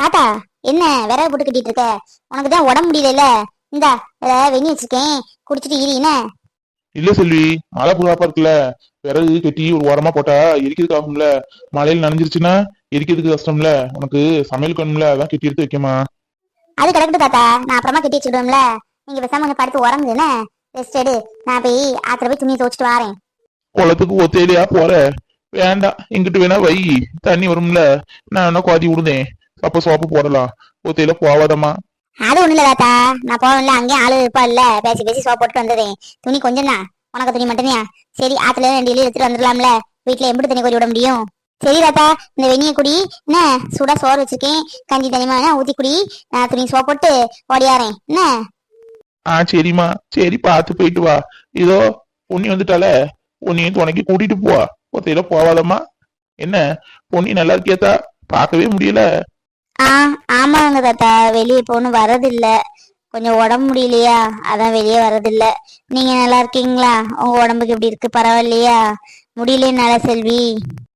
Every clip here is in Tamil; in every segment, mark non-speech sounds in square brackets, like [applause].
தாத்தா என்ன விறகு போட்டு கட்டிட்டு இருக்க? உனக்கு தான் உடம்பு முடியல இந்தா வெண்ணி வச்சிருக்கேன். குடிச்சிட்டு இரு என்ன? இல்ல செல்வி மழை புறாப்பா இருக்குல்ல. விறகு கட்டி ஒரு ஓரமா போட்டா எரிக்கிறதுக்கு ஆகும்ல. மழையில நனைஞ்சிருச்சுன்னா எரிக்கிறதுக்கு கஷ்டம்ல. உனக்கு சமையல் கண்ணுல அதான் கட்டி எடுத்து வைக்கமா அது கிடக்கட்டும் தாத்தா. நான் அப்புறமா கட்டி வச்சுக்கிடுவோம்ல. நீங்க பேசாம கொஞ்சம் படுத்து உறங்குது என்ன? ரெஸ்ட் எடு. நான் போய் ஆத்துல போய் துணி துவச்சிட்டு வரேன். குளத்துக்கு ஒத்தையிலையா போற? வேண்டாம். இங்கிட்டு வேணா வை. தண்ணி வரும்ல. நான் வேணா குவாதி விடுதேன். அப்ப சோப்பு போடலாம். ஒத்தையில போவாதம்மா. அது ஒண்ணு இல்ல தாத்தா. நான் போவேன்ல அங்கேயும் ஆளு இருப்பா இல்ல. பேசி பேசி சோப் போட்டு வந்ததேன் துணி கொஞ்சம் தான். உனக்கு துணி மட்டும்தான் சரி ஆத்துல ரெண்டு இலையும் எடுத்துட்டு வந்துடலாம்ல. வீட்டுல எப்படி தண்ணி கொடி விட முடியும். சரி தாத்தா இந்த வெந்நிய குடி. என்ன? சூடா சோறு வச்சிருக்கேன். கஞ்சி தனிமா ஊத்தி குடி. நான் துணி சோப் போட்டு ஓடியாரேன் என்ன? ஆ சரிம்மா. சரி பார்த்து போயிட்டு வா. இதோ பொன்னி வந்துட்டால பொன்னியும் துணைக்கு கூட்டிட்டு போ. ஒத்தையில போவாதம்மா. என்ன? பொன்னி நல்லா இருக்கியாத்தா? பார்க்கவே முடியல. ஆ ஆமாங்க தாத்தா. வெளியே போகணும் வரதில்ல கொஞ்சம் உடம்பு முடியலையா? அதான் வெளியே வரதில்ல நீங்க நல்லா இருக்கீங்களா? உங்க உடம்புக்கு எப்படி இருக்கு? பரவாயில்லையா? முடியலனால செல்வி.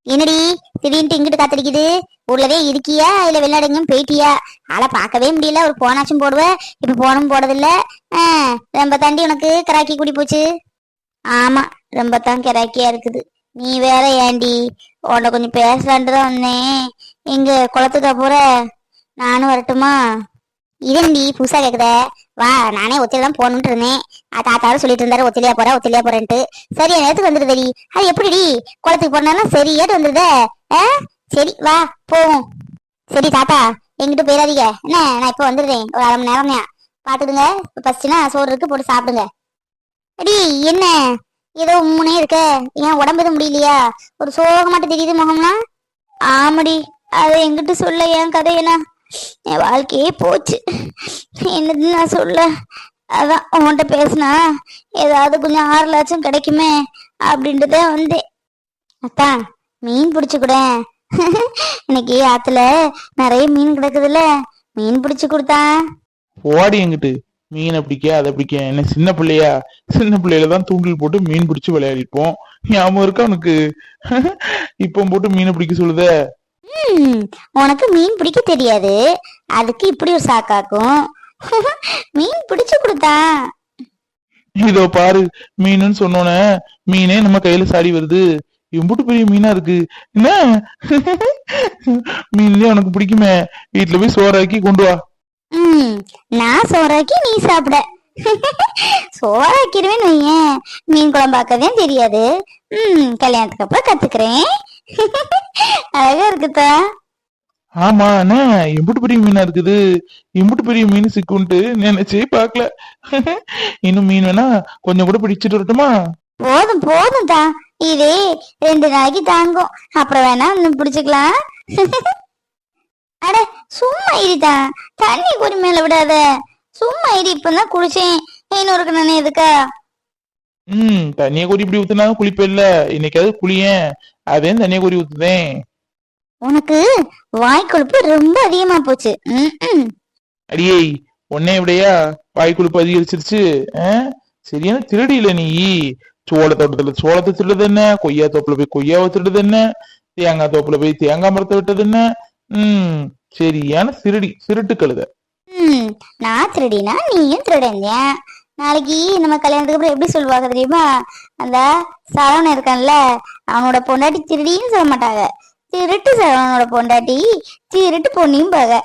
என்னடி? திடீர்னு இங்கிட்டு காத்திருக்குது ஊர்லவே இருக்கியா? இல்ல வெளிநாடுங்களும் போயிட்டியா? ஆளை பார்க்கவே முடியல. ஒரு போனாச்சும் போடுவ. இப்ப போனும் போடுறதில்ல. ஆ, ரொம்ப தாண்டி உனக்கு கராக்கி குடி போச்சு. ஆமா ரொம்ப தான் கிராக்கியா இருக்குது. நீ வேற ஏண்டி உன்னை கொஞ்சம் பேசலான்ட்டு தான் வந்தேன். எங்க குளத்துக்கா போற நானும் வரட்டுமா? இதண்டி புதுசா கேக்குத. வா நானே ஒத்தில தான் போகணும்னு இருந்தேன். ஆ, தாத்தாவும் சொல்லிட்டு இருந்தாரு ஒத்திலியா போற ஒத்திலியா போறேன்ட்டு. சரி நேரத்துக்கு வந்துருதடி அது எப்படிடி? குளத்துக்கு போனாலும் சரியாட்டு வந்துருதே ஆ? சரி வா போவோம். சரி தாத்தா எங்கிட்ட போயிடாதீங்க. என்ன நான் இப்ப வந்துடுறேன். ஒரு அரை மணி நேரம் பாத்துடுங்க ஃபர்ஸ்ட்னா சோறு இருக்கு போட்டு சாப்பிடுங்க. அடி என்ன? ஏதோ மூணே இருக்க. ஏன் உடம்பு எதுவும் முடியலையா? ஒரு சோகமாட்டு தெரியுது முகம்னா ஆமடி. அதை எங்கிட்ட சொல்ல என் கதையெல்லாம் என் வாழ்க்கையே போச்சு. என்னது நான் சொல்ல? அதான் உன்கிட்ட பேசினா ஏதாவது கொஞ்சம் ஆறுலாச்சும் கிடைக்குமே அப்படின்ட்டு தான் வந்தேன் அத்தா மீன் பிடிச்சு கூட. இன்னைக்கு ஆத்துல நிறைய மீன் கிடக்குதுல்ல மீன் பிடிச்சு கொடுத்தா? ஓடி எங்கிட்டு மீனை பிடிக்க அதை பிடிக்க. என்ன சின்ன பிள்ளையா? சின்ன பிள்ளையில தான் தூண்டில் போட்டு மீன் பிடிச்சு விளையாடிப்போம். ஞாபகம் இருக்கா உனக்கு? இப்போ போட்டு மீனை பிடிக்க சொல்லுதே. ம், உனக்கு மீன் பிடிக்க தெரியாது. அதுக்கு இப்படி ஒரு சாக்காக்கும். [laughs] மீன் பிடிச்சு கொடுத்தா. இதோ பாரு மீனுன்னு சொன்னோன்னே மீனே நம்ம கையில சாடி வருது. எம்புட்டு பெரிய மீனா இருக்கு. என்ன? [laughs] மீன்லயே உனக்கு பிடிக்குமே. வீட்டுல போய் சோறாக்கி கொண்டு வா. ம் நான் சோறாக்கி நீ சாப்பிட. [laughs] சோறாக்கிடுவேன்னு வையேன். மீன் குழம்பாக்கவே தெரியாது. ம் கல்யாணத்துக்கு அப்புறம் கத்துக்கிறேன். அழகா இருக்குதா? ஆமா என்ன எம்புட்டு பெரிய மீனா இருக்குது. எம்புட்டு பெரிய மீன் சிக்குன்ட்டு நினைச்சே பாக்கல இன்னும் மீன் வேணா கொஞ்சம் கூட பிடிச்சிட்டு வரட்டுமா? போதும் போதும் தான் இது ரெண்டு நாளைக்கு தாங்கும். அப்புறம் வேணா இன்னும் பிடிச்சுக்கலாம். அட சும்மா இருடா தண்ணி குடி மேல விடாத. சும்மா இரு இப்பதான் குளிச்சேன். இன்னொருக்கு நானே எதுக்கா? ம் தண்ணிய கொடி இப்படி ஊத்துனா குளிப்பேல்ல இன்னைக்காவது குளியேன். அதே தண்ணிய கொடி ஊத்துதேன் உனக்கு வாய் கொழுப்பு ரொம்ப அதிகமா போச்சு. ம், ம். அடியே உன்னை விடையா வாய் கொழுப்பு அதிகரிச்சிருச்சு ஆ? சரியான திருடி இல்ல நீ? சோள தோட்டத்துல சோளத்தை திருடுது என்ன? கொய்யா தோப்புல போய் கொய்யாவை திருடுது என்ன? தேங்காய் தோப்புல போய் தேங்காய் மரத்தை விட்டது என்ன? ம் சரியான திருடி திருட்டு கழுத. ம் நான் திருடினா நீயும் திருடங்க நாளைக்கு நம்ம கல்யாணத்துக்கு அப்புறம் எப்படி சொல்லுவாங்க தெரியுமா? அந்த சரவணன் இருக்கான்ல அவனோட பொண்டாட்டி திருடின்னு சொல்ல மாட்டாங்க. திருட்டு சரவணனோட பொண்டாட்டி திருட்டு பொண்ணியும் பாக.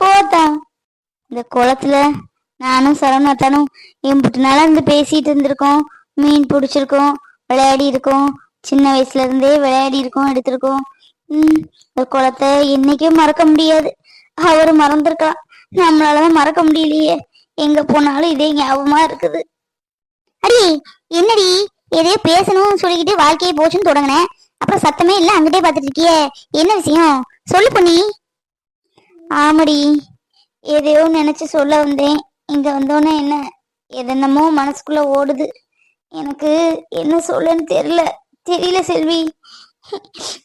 போத்தான். இந்த குளத்துல நானும் சரவணத்தானும் எம்பிட்டு நாளா இருந்து பேசிட்டு இருந்திருக்கோம். மீன் பிடிச்சிருக்கோம் விளையாடி இருக்கோம் சின்ன வயசுல இருந்தே விளையாடி இருக்கோம் எடுத்திருக்கோம். உம் இந்த குளத்தை என்னைக்கும் மறக்க முடியாது. அவரு மறந்துருக்கலாம். நம்மளாலதான் மறக்க முடியலையே. எங்க போனாலும் இதே ஞாபகமா இருக்குது. அடி என்னடி? எதையோ பேசணும்னு சொல்லிக்கிட்டு வாழ்க்கையே போச்சுன்னு தொடங்கினேன் அப்புறம் சத்தமே இல்ல அங்கிட்டே பாத்துட்டு இருக்கியே. என்ன விஷயம்? சொல்லு பண்ணி ஆமாடி. எதையோ நினைச்சு சொல்ல வந்தேன். இங்க வந்தோன்னே என்ன? எதென்னமோ மனசுக்குள்ள ஓடுது. எனக்கு என்ன சொல்லன்னு தெரியல. தெரியல செல்வி.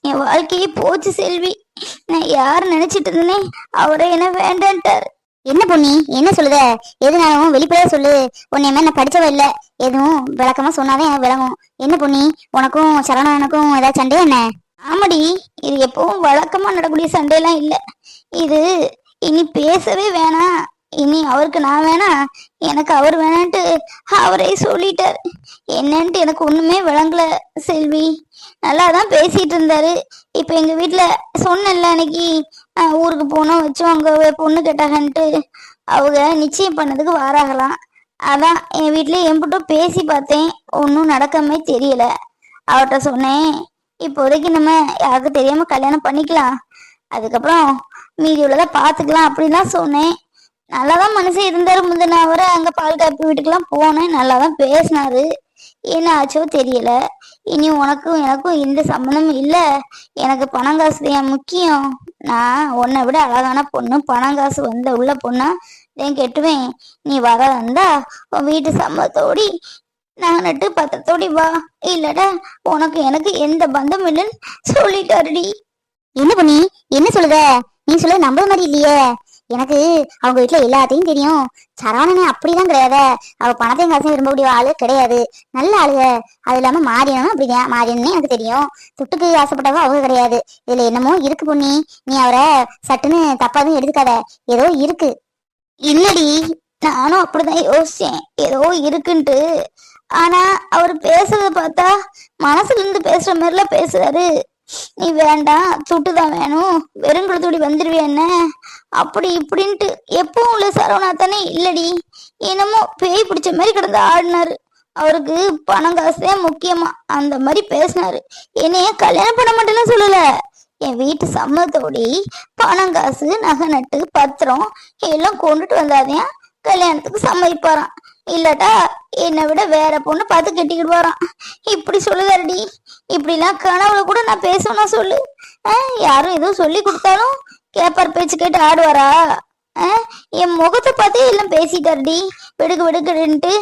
என் வாழ்க்கையே போச்சு செல்வி. நான் யார் நினைச்சிட்டு இருந்தேனே? அவரே என்ன வேண்டான்ட்டாரு. என்ன பொண்ணி என்ன சொல்லுத? எதுனாலும் வெளிப்படையா சொல்லு. உன்னை மாதிரி நான் படிச்சவ இல்ல. எதுவும் விளக்கமா சொன்னாதான் எனக்கு விளங்கும். என்ன பொண்ணி உனக்கும் சரவணனுக்கும் ஏதாவது சண்டையா என்ன? ஆமாடி. இது எப்பவும் வழக்கமா நடக்கூடிய சண்டையெல்லாம் இல்ல. இது இனி பேசவே வேணாம் இனி அவருக்கு நான் வேணாம் எனக்கு அவர் வேணான்ட்டு அவரே சொல்லிட்டார். என்னன்ட்டு எனக்கு ஒண்ணுமே விளங்கல செல்வி. நல்லா தான் பேசிட்டு இருந்தாரு. இப்ப எங்க வீட்டுல சொன்னேன்ல அன்னைக்கு. ஊருக்கு போனோம் வச்சோம் அவங்க பொண்ணு கேட்டாங்கன்ட்டு அவங்க நிச்சயம் பண்ணதுக்கு வாராகலாம். அதான் என் வீட்ல என்கிட்ட பேசி பார்த்தேன். ஒன்றும் நடக்காம தெரியல. அவர்கிட்ட சொன்னேன் இப்போதைக்கு நம்ம யாருக்கும் தெரியாம கல்யாணம் பண்ணிக்கலாம். அதுக்கப்புறம் மீதி உள்ளதை பார்த்துக்கலாம் அப்படின்லாம் சொன்னேன். நல்லாதான் மனுஷன் இருந்தாரு முந்தின அவரை. அங்க பால் காப்பி வீட்டுக்கெல்லாம் போனேன். நல்லாதான் பேசினாரு. என்ன ஆச்சோ தெரியல. இனி உனக்கும் எனக்கும் எந்த சம்மந்தமும் இல்ல. எனக்கு பணம் காசு தான் முக்கியம். நான் உன்னை விட அழகான பொண்ணு பணம் காசு வந்த உள்ள பொண்ணா ஏன் கெட்டுவேன். நீ வர வந்தா உன் வீட்டு சம்பளத்தோடி நான் நட்டு பத்திரத்தோடி வா. இல்லடா உனக்கு எனக்கு எந்த பந்தம் இல்லைன்னு சொல்லிட்டாருடி. என்ன பண்ணி என்ன சொல்லுத? நீ சொல்ல நம்புற மாதிரி இல்லையே. எனக்கு அவங்க வீட்டுல எல்லாத்தையும் தெரியும். சரவணனே அப்படிதான் கிடையாது. அவ பணத்தையும் காசையும் விரும்பக்கூடிய ஆளு கிடையாது. நல்ல ஆளுக. அது இல்லாம மாரியனும் அப்படிதான். மாரியனே எனக்கு தெரியும். துட்டுக்கு ஆசைப்பட்டவ அவங்க கிடையாது. இதுல என்னமோ இருக்கு பொண்ணி நீ அவரை சட்டுன்னு தப்பாதும் எடுத்துக்காத. ஏதோ இருக்கு. இல்லடி நானும் அப்படிதான் யோசிச்சேன். ஏதோ இருக்குன்ட்டு. ஆனா அவர் பேசுறத பார்த்தா மனசுல இருந்து பேசுற மாதிரிலாம் பேசுறாரு. நீ வேண்டாம். துட்டுதான் வேணும். வெறும் வெறுங்குளத்தோடி வந்துருவே என்ன? அப்படி இப்படின்ட்டு எப்பவும் உள்ள சரவணா தானே இல்லடி. என்னமோ பேய் பிடிச்ச மாதிரி கிடந்து ஆடினாரு. அவருக்கு பணம் காசு தான் முக்கியமா அந்த மாதிரி பேசினாரு. என்னைய கல்யாணம் பண்ண மாட்டேன்னு சொல்லல. என் வீட்டு சம்மதத்தோடி பணம் காசு நகை நட்டு பத்திரம் எல்லாம் கொண்டுட்டு வந்தாதான் கல்யாணத்துக்கு சம்மதிப்பாராம். இல்லாட்டா என்னை விட வேற பொண்ணு பார்த்து கட்டிக்கிட்டு வரான் இப்படி சொல்லுதாரடி. இப்படிலாம் கனவுல கூட நான் பேசணும் சொல்லு. ஆ, யாரும் எதுவும் சொல்லி கொடுத்தாலும் கேப்பார் பேச்சு கேட்டு ஆடுவாரா? ஆ, என் முகத்தை பார்த்தே எல்லாம் பேசிட்டாருடி. வெடுக்கு வெடுக்குன்ட்டு.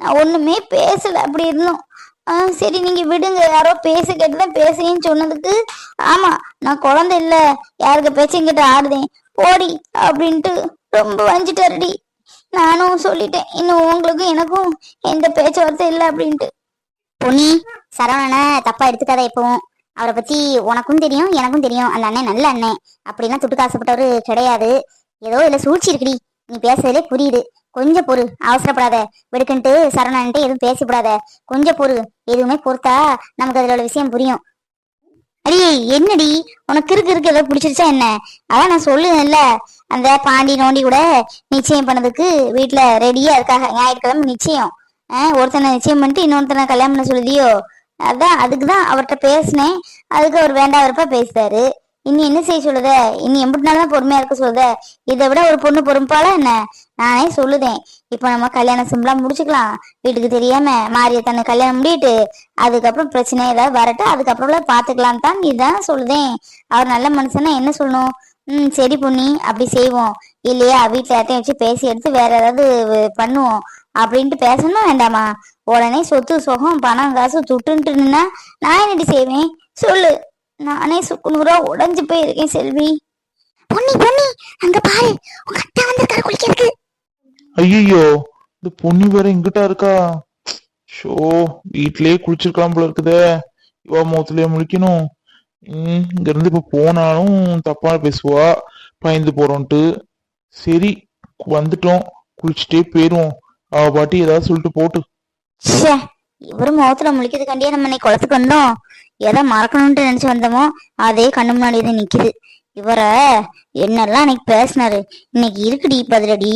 நான் ஒண்ணுமே பேசல அப்படி இருந்தோம். ஆ சரி நீங்க விடுங்க. யாரோ பேச கேட்டுதான் பேசுறேன்னு சொன்னதுக்கு ஆமா நான் குழந்தை இல்ல. யாருக்கு பேச்சையும் கேட்டு ஆடுதேன். போடி அப்படின்ட்டு ரொம்ப வஞ்சிட்டாருடி. நானும் சொல்லிட்டேன் இன்னும் உங்களுக்கும் எனக்கும் எந்த பேச்சுவார்த்தை இல்லை அப்படின்ட்டு. பொன்னி சரவணனை தப்பா எடுத்துக்காத எப்பவும் அவரை பத்தி உனக்கும் தெரியும் எனக்கும் தெரியும். அந்த அண்ணன் நல்ல அண்ணன். அப்படிலாம் துட்டு காசுப்பட்டவரு கிடையாது. ஏதோ இதுல சூழ்ச்சி இருக்குடி. நீ பேசுறதுலே புரியுது. கொஞ்சம் பொறு. அவசரப்படாத. வெடுக்குன்ட்டு சரணன்ட்டு எதுவும் பேசிவிடாத கொஞ்சம் பொறு. எதுவுமே பொறுத்தா நமக்கு அதில் உள்ள விஷயம் புரியும். அடி என்னடி? உனக்கு இருக்கு இருக்கு. ஏதோ பிடிச்சிருச்சா என்ன? அதான் நான் சொல்லுவேன்ல அந்த பாண்டி நோண்டி கூட நிச்சயம் பண்ணதுக்கு வீட்டுல ரெடியா இருக்காங்க. ஞாயிற்றுக்கிழமை நிச்சயம். ஒருத்தனை நிச்சயம் பண்ணிட்டு இன்னொருத்தனை கல்யாணம் பண்ண சொல்லுதியோ? அதான் அதுக்கு தான் அவர்கிட்ட பேசினேன். அதுக்கு அவர் வேண்டாம் வெறுப்பா பேசிட்டாரு இனி என்ன செய்ய சொல்லுத? இனி எம்பிட்டு பொறுமையா இருக்க சொல்லுத? இதை விட ஒரு பொண்ணு பொறுப்பால என்ன? நானே சொல்லுதேன். இப்ப நம்ம கல்யாணம் சிம்பிளா முடிச்சுக்கலாம். வீட்டுக்கு தெரியாம மாரிய தன்னை கல்யாணம் முடிட்டு அதுக்கப்புறம் பிரச்சனை ஏதாவது வரட்டும் அதுக்கப்புறம் பாத்துக்கலாம் தான் நீ சொல்லுதேன். அவர் நல்ல மனுஷனா என்ன சொல்லணும்? ம் சரி பொண்ணி அப்படி செய்வோம். இல்லையா வீட்டுல யார்ட்டையும் வச்சு பேசி எடுத்து வேற ஏதாவது பண்ணுவோம். அப்படின்ட்டு பேசணும் வேண்டாமா? உடனே சொத்து சுகம் பணம் காசு துட்டுன்ட்டு நின்னா நான் என்னடி செய்வேன்? சொல்லு. நானே சுக்குநூறா உடஞ்சு போயிருக்கேன் செல்வி. பொன்னி பொன்னி அங்க பாரு. உங்க அத்தா வந்திருக்காரு குளிக்கிறதுக்கு. ஐயோ இந்த பொண்ணு வேற எங்கிட்டா இருக்கா? ஷோ வீட்லயே குளிச்சிருக்கலாம் போல இருக்குதே. இவ முகத்திலேயே முழிக்கணும். உம் இங்க இருந்து இப்ப போனாலும் தப்பா பேசுவா. பயந்து போறோன்ட்டு. சரி வந்துட்டோம். குளிச்சுட்டே போயிருவோம். அவ பாட்டி ஏதாவது சொல்லிட்டு போட்டு. ச்சே. இவரு முகத்துல முழிக்கிறதுக்காண்டியே நம்ம இன்னைக்கு குளத்துக்கு வந்தோம். எதை மறக்கணும்னு நினைச்சு வந்தோமோ அதே கண்ணு முன்னாடி தான் நிக்குது. இவரை என்னெல்லாம் அன்னைக்கு பேசினாரு? இன்னைக்கு இருக்குடி பதிலடி.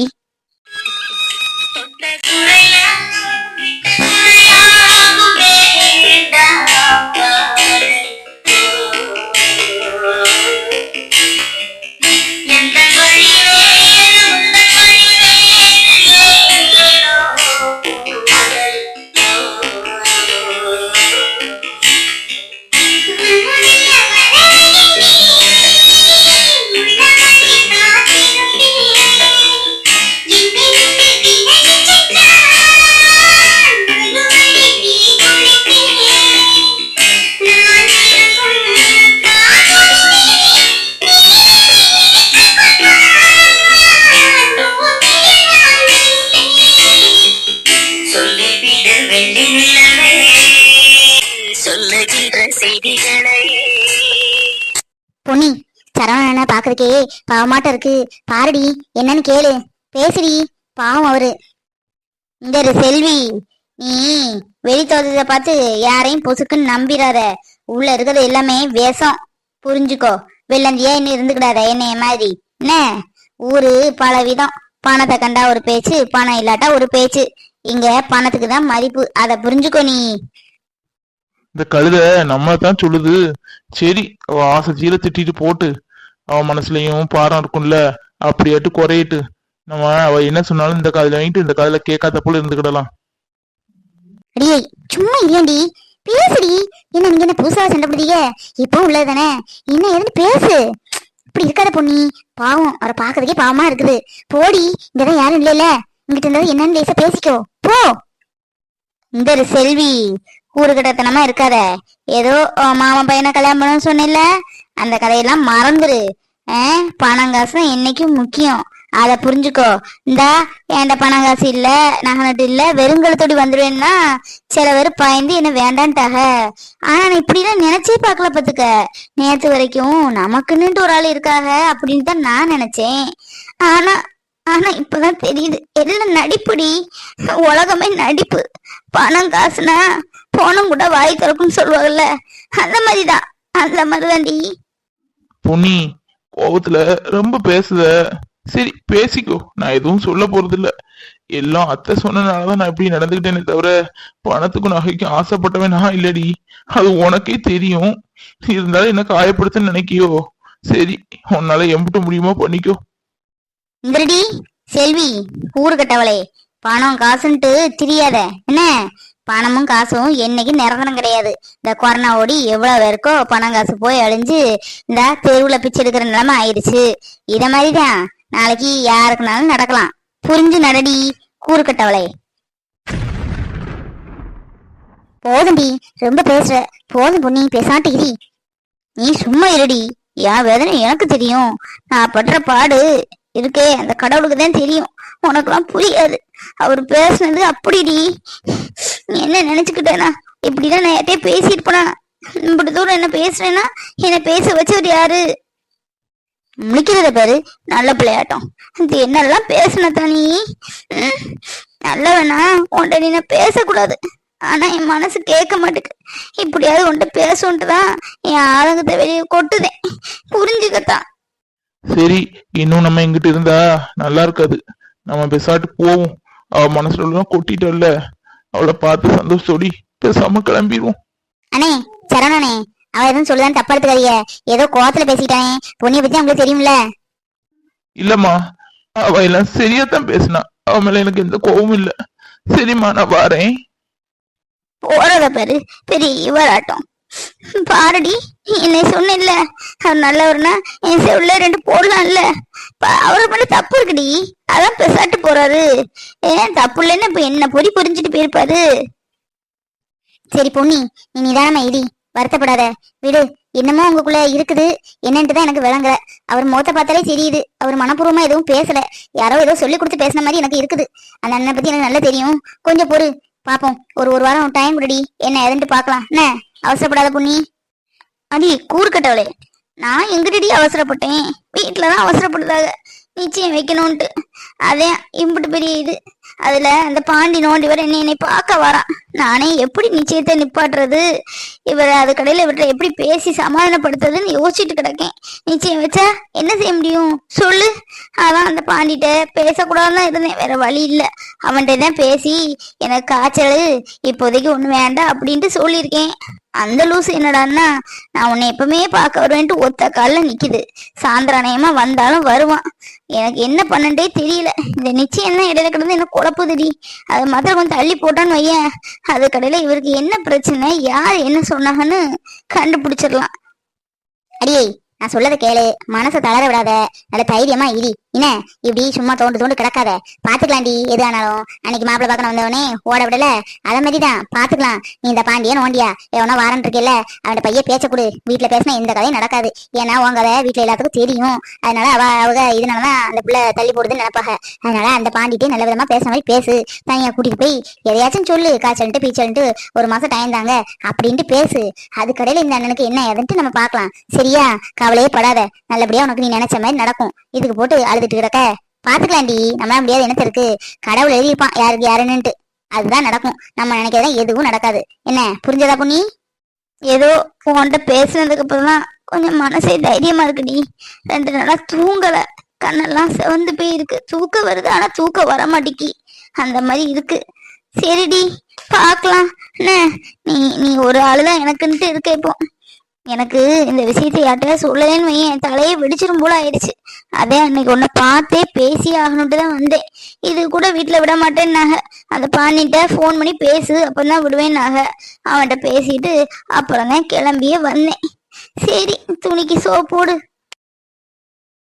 பொன்னி சரவணனை பாக்குறதுக்கே பாவமாட்ட இருக்கு. பாருடி என்னன்னு கேளு. பேசுடி பாவம் அவரு. இந்த செல்வி நீ வெளி தோட்டத்தை பார்த்து யாரையும் பொசுக்குன்னு நம்பிடாத உள்ள இருக்கிறது எல்லாமே வேஷம். புரிஞ்சுக்கோ. வெள்ளந்தியா என்ன இருந்துக்கிடாத? என்னைய மாதிரி. என்ன? ஊரு பல விதம் பணத்தை கண்டா ஒரு பேச்சு பணம் இல்லாட்டா ஒரு பேச்சு. இங்க பணத்துக்கு தான் மதிப்பு. அதை புரிஞ்சுக்கோ நீ. இந்த கழுத நம்மள தான் சொல்லுது. சரி அவ ஆசை சீர திட்டிட்டு போட்டு அவ மனசுலயும் பாரம் இருக்கும்ல அப்படியாட்டு குறையிட்டு நம்ம அவ என்ன சொன்னாலும் இந்த காதுல வாங்கிட்டு இந்த காதுல கேட்காத போல இருந்துக்கிடலாம் அடியே சும்மா இல்லையாண்டி? பேசுடி. என்ன நீங்க என்ன புதுசா சண்டை பிடிக்க இப்போ உள்ளதுதானே என்ன இருந்து பேசு. இப்படி இருக்காத பொண்ணி பாவம் அவரை பாக்குறதுக்கே பாவமா இருக்குது. போடி இங்கதான் யாரும் இல்லைல்ல. இங்கிட்ட இருந்தாலும் என்னன்னு லேசா பேசிக்கோ. போ. இந்த செல்வி ஊருக்கட்டத்தனமா இருக்காத. ஏதோ மாமன் பையனை கல்யாணம் பண்ணணும்னு சொன்னில்ல? அந்த கதையெல்லாம் மறந்துரு. ஆஹ் பணம் காசு என்னைக்கும் முக்கியம். அத புரிஞ்சுக்கோ. இந்தா என்கிட்ட பணம் காசு இல்ல நகனட்டு இல்ல வெறுங்கலத்தோடி வந்துடுவேன்னா சில பேர் பயந்து என்ன வேண்டான்ட்டாக ஆனா நான் இப்படிலாம் நினைச்சே பார்க்கல பாத்துக்க நேத்து வரைக்கும் நமக்குன்னுட்டு ஒரு ஆள் இருக்காக அப்படின்னு தான் நான் நினைச்சேன். ஆனா ஆனா இப்பதான் தெரியுது. எல்லாம் நடிப்புடி? உலகமே நடிப்பு. பணம் காசுனா போனம் கூட வாய் திறக்கும்னு சொல்லுவாங்கல்ல அந்த மாதிரிதான். அந்த மாதிரிதான்டி பொன்னி கோவத்துல ரொம்ப பேசுத. சரி பேசிக்கோ. நான் எதுவும் சொல்ல போறது இல்ல எல்லாம் அத்தை சொன்னனாலதான் நான் இப்படி நடந்துக்கிட்டேனே தவிர பணத்துக்கும் நகைக்கும் ஆசைப்பட்டவன் நான் இல்லடி. அது உனக்கே தெரியும். இருந்தாலும் என்ன காயப்படுத்த நினைக்கியோ. சரி உன்னால எம்பிட்டு முடியுமோ பண்ணிக்கோ. இந்திரடி செல்வி ஊரு கட்டவளே. பணம் காசுன்ட்டு தெரியாத. என்ன? பணமும் காசும் என்னைக்கு நிரந்தரம் கிடையாது. இந்த கொரோனா ஓடி எவ்வளவு பேருக்கோ பணம் காசு போய் அழிஞ்சு இந்த தெருவுல பிச்சை எடுக்கிற நிலைமை ஆயிடுச்சு. இத மாதிரிதான் நாளைக்கு யாருக்குனாலும் நடக்கலாம். புரிஞ்சு நடடி கூறுக்கட்டவளே போதும்டி ரொம்ப பேசுற. போதும் பொண்ணி பேசாட்டிகிரி நீ சும்மா இருடி. என் வேதனை எனக்கு தெரியும். நான் படுற பாடு இருக்கே. அந்த கடவுளுக்கு தான் தெரியும். உனக்கெல்லாம் புரியாது. அவர் பேசுனது அப்படிடி. என்ன நினைச்சுக்கிட்டேனா? இப்படிதான் நான் யார்கிட்டயே பேசிட்டு போனா இப்படி தூரம் என்ன பேசுறேன்னா என்ன பேச வச்சவர் யாரு? முடிக்கிறத பாரு நல்ல பிள்ளையாட்டம். இது என்னெல்லாம் பேசுன தனி? நல்லவனா? உன்ட்ட நீ பேசக்கூடாது. ஆனா என் மனசு கேட்க மாட்டேங்குது இப்படியாவது உன்ட்ட பேசுன்ட்டுதான் என் ஆதங்கத்தை வெளியே கொட்டுதேன். புரிஞ்சுக்கத்தான் சரி இன்னும் நம்ம எங்கிட்ட இருந்தா? நல்லா இருக்காது. நம்ம பெசாட்டு போவோம். அவ மனசுல கொட்டிட்டோம்ல அவளை பார்த்து சந்தோஷத்தோடி பேசாம கிளம்பிடுவோம். அண்ணே சரணனே அவ எதுவும் சொல்லுதான் தப்பா எடுத்துக்காதீங்க. ஏதோ கோவத்துல பேசிட்டானே பொண்ணிய பத்தி உங்களுக்கு தெரியும்ல? இல்லம்மா அவ எல்லாம் சரியாத்தான் பேசினா. அவ மேல எனக்கு எந்த கோவமும் இல்ல. சரிம்மா நான் வாரேன். போறத பாரு பெரிய இவராட்டம் பாருடி. என்னை சொன்ன அவர் நல்லவர்னா என் செவுல ரெண்டு போடலாம்ல ப- அவர் பண்ண தப்பு இருக்குடி. அதான் பெசாட்டு போறாரு. ஏன் தப்பு இல்லைன்னு இப்ப என்ன பொறி புரிஞ்சுட்டு போயிருப்பாரு? சரி பொன்னி நீ நிதானமா இடி வருத்தப்படாத. விடு என்னமோ உங்களுக்குள்ள இருக்குது. என்னன்ட்டு தான் எனக்கு விளங்கல. அவர் முகத்தை பார்த்தாலே தெரியுது. அவர் மனப்பூர்வமா எதுவும் பேசல. யாரோ ஏதோ சொல்லி கொடுத்து பேசின மாதிரி எனக்கு இருக்குது. அந்த அண்ணனை பத்தி எனக்கு நல்லா தெரியும். கொஞ்சம் பொறு. பாப்போம். ஒரு ஒரு வாரம் டைம் கொடுடி. என்ன எதுன்ட்டு பார்க்கலாம். என்ன அவசரப்படாத புண்ணி அடி கூறுக்கட்டவளே நான் எங்கிட்டடி அவசரப்பட்டேன்? வீட்டில் தான் அவசரப்பட்டதாக நிச்சயம் வைக்கணும்ட்டு அதே இம்புட்டு பெரிய இது. அதுல அந்த பாண்டி நோண்டி வர என்னை என்னை பார்க்க வரான் நானே எப்படி நிச்சயத்தை நிப்பாட்டுறது? இவர் அது கடையில இவர்கிட்ட எப்படி பேசி சமாதானப்படுத்துறதுன்னு யோசிச்சுட்டு கிடக்கேன். நிச்சயம் வச்சா என்ன செய்ய முடியும்? சொல்லு. அதான் அந்த பாண்டிட்ட பேசக்கூடாதுதான் இருந்தேன். வேற வழி இல்ல. அவன்கிட்ட தான் பேசி எனக்கு காய்ச்சல் இப்போதைக்கு ஒண்ணு வேண்டாம் அப்படின்ட்டு சொல்லியிருக்கேன். அந்த லூசு என்னடான்னா நான் உன்னை எப்பவுமே பார்க்க வருவேன்ட்டு ஒத்த காலில் நிக்குது. சாந்திரானயமா வந்தாலும் வருவான். எனக்கு என்ன பண்ணண்டே தெரியல. இந்த நிச்சயம் தான் இடையில கிடந்து என்ன குழப்புதுடி. அதை மாத்திரம் கொஞ்சம் தள்ளி போட்டான்னு வையேன் அது கடையில இவருக்கு என்ன பிரச்சனை யார் என்ன சொன்னாங்கன்னு கண்டுபிடிச்சிடலாம். அடியே நான் சொல்லதை கேளு. மனசை தளர விடாத. நல்ல தைரியமா இடி என்ன இப்படி சும்மா தோண்டு தோண்டு கிடக்காத. பாத்துக்கலாம்டி எது ஆனாலும். அன்னைக்கு மாப்பிள்ள பார்க்க வந்தவனே ஓட விடல. அத மாதிரிதான் பாத்துக்கலாம் நீ இந்த பாண்டியன் ஓண்டியா? எவனோ வாரன் இருக்கல அவன் பையன் பேச்ச கொடு. வீட்டுல பேசினா எந்த கதையும் நடக்காது. ஏன்னா உன் கதை வீட்டுல எல்லாத்துக்கும் தெரியும். அதனால அவ அவங்க இதனாலதான் அந்த பிள்ளை தள்ளி போடுதுன்னு நினைப்பாங்க. அதனால அந்த பாண்டிட்டே நல்ல விதமா பேசுற மாதிரி பேசு. தனியா கூட்டிட்டு போய் எதையாச்சும் சொல்லு. காய்ச்சல்ட்டு பீச்சல்ட்டு ஒரு மாசம் டைம் தாங்க. அப்படின்ட்டு பேசு. கடையில இந்த அண்ணனுக்கு என்ன ஏதுன்ட்டு நம்ம பாக்கலாம் சரியா? கவலையே படாத. நல்லபடியா உனக்கு நீ நினைச்ச மாதிரி நடக்கும். இதுக்கு போட்டு அழுதுட்டு கிடக்க பாத்துக்கலாண்டி நம்மளால முடியாது என்னத்த இருக்கு கடவுள் எழுதியிருப்பான் யாருக்கு யாருன்னுட்டு அதுதான் நடக்கும். நம்ம நினைக்கிறதா எதுவும் நடக்காது. என்ன புரிஞ்சதா பொண்ணி ஏதோ உன்கிட்ட பேசுனதுக்கு அப்புறம் தான் கொஞ்சம் மனசே தைரியமா இருக்குடி. ரெண்டு நாளா தூங்கல. கண்ணெல்லாம் செவந்து போயிருக்கு. தூக்க வருது ஆனா தூக்கம் வர மாட்டேங்கி அந்த மாதிரி இருக்கு. சரிடி பார்க்கலாம். என்ன நீ நீ ஒரு ஆளுதான் எனக்குன்ட்டு இருக்க இப்போ. எனக்கு இந்த விஷயத்தை யார்கிட்ட சொல்லலேன்னு வையேன். என் தலையை வெடிச்சிரும் போல ஆயிடுச்சு. அதே அன்னைக்கு உன்னை பார்த்தே பேசி ஆகணுன்ட்டு தான் வந்தேன். இது கூட வீட்டில் விட மாட்டேன்னாக. அந்த பாண்டிட்ட ஃபோன் பண்ணி பேசு அப்பதான் விடுவேன்னாக. அவன்கிட்ட பேசிட்டு அப்புறம் தான் கிளம்பியே வந்தேன். சரி துணிக்கு சோப் போடு.